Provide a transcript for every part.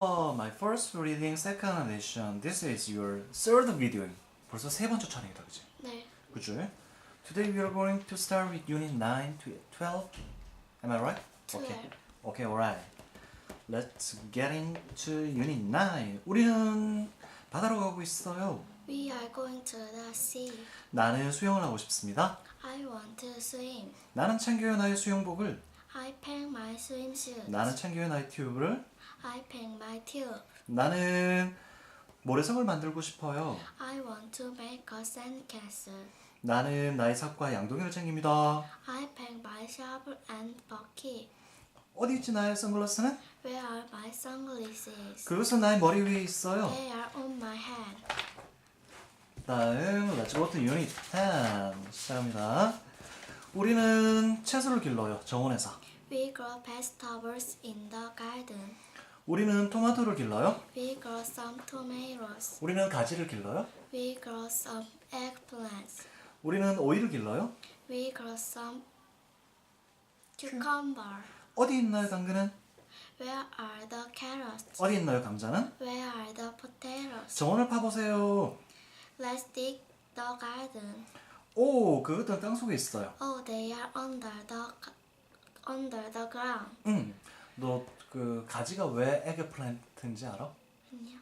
Oh, my first reading, second edition. This is your third video. 벌써 세 번째 촬영이다, 그지? 네. 그죠? Today we are going to start with unit 9 to 12. Am I right? Okay. 12. Okay, alright. Let's get into unit 9. 우리는 바다로 가고 있어요. We are going to the sea. 나는 수영을 하고 싶습니다. I want to swim. 나는 챙겨요 나의 수영복을. I pack my swimsuit. 나는 챙겨요 나의 튜브를. I pack my tube. 나는 모래성을 만들고 싶어요. I want to make a sandcastle. 나는 나의 삽과 양동이를 챙깁니다. I pack my shovel and bucket. 어디 있지 나의 선글라스는? Where are my sunglasses? 그것은 나의 머리 위에 있어요. They are on my head. 다음 Let's go to Unit 10 시작합니다. 우리는 채소를 길러요. 정원에서. We grow vegetables in the garden. 우리는 토마토를 길러요. We grow some tomatoes. 우리는 가지를 길러요. We grow some eggplants. 우리는 오이를 길러요. We grow some cucumber. 어디 있나요 당근은? Where are the carrots? 어디 있나요 감자는? Where are the potatoes? 정원을 파보세요. Let's dig the garden. 오, 그것들은 땅 속에 있어요. Oh, they are under the under the ground. 응. 너 그 가지가 왜 에그플랜트인지 알아? 아니요.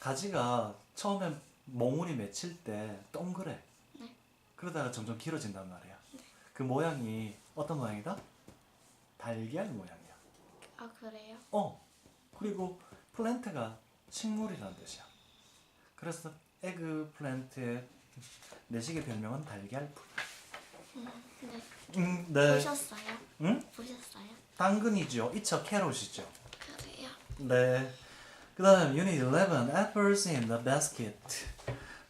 가지가 처음에 몽울이 맺힐 때 동그래. 네. 그러다가 점점 길어진단 말이야. 그 모양이 어떤 모양이다? 달걀 모양이야. 아 그래요? 어. 그리고 플랜트가 식물이라는 뜻이야. 그래서 에그 플랜트의 내식의 별명은 달걀풀. 네. 음, 네. 보셨어요? 응? 보셨어요? 당근이죠. 이처 캐롯이죠. 그래요? 네. 그다음 Unit 11 Apples in the basket.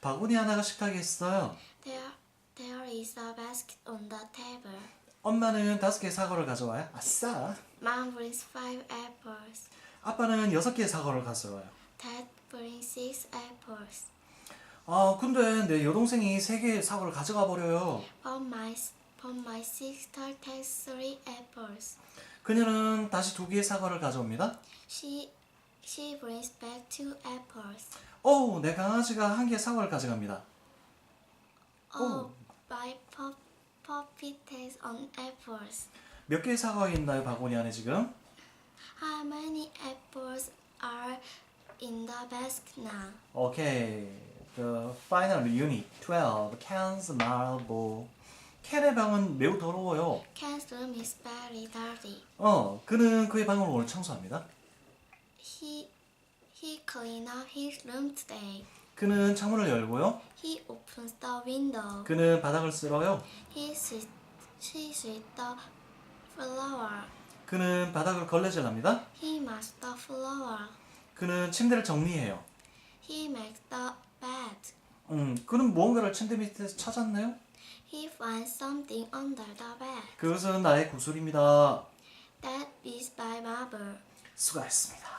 바구니 하나가 식탁에 있어요. There there is a basket on the table. 엄마는 다섯 개의 사과를 가져와요. 아싸. Mom brings five apples. 아빠는 여섯 개의 사과를 가져와요. Dad brings six apples. 아 근데 내 여동생이 세 개의 사과를 가져가 버려요. But my but my sister takes three apples. 그녀는 다시 두 개의 사과를 가져옵니다. She she brings back two apples. 오, 내 강아지가 한 개의 사과를 가져갑니다. Oh, my pup, puppy takes on apples. 몇 개의 사과가 있나요, 바구니 안에 지금? How many apples are in the basket now? 오케이. The final unit 12 Ken's marble. 켄의 방은 매우 더러워요. Ken's room is very dirty. 어, 그는 그의 방을 오늘 청소합니다. He he cleaned up his room today. 그는 창문을 열고요. He opens the window. 그는 바닥을 쓸어요. He sweeps he sweeps the floor. 그는 바닥을 걸레질합니다. He mops the floor. 그는 침대를 정리해요. He makes the bed. 음, 그는 무언가를 침대 밑에서 찾았네요. He finds something under the bed. 그것은 나의 구슬입니다. That is by marble. 수고했습니다.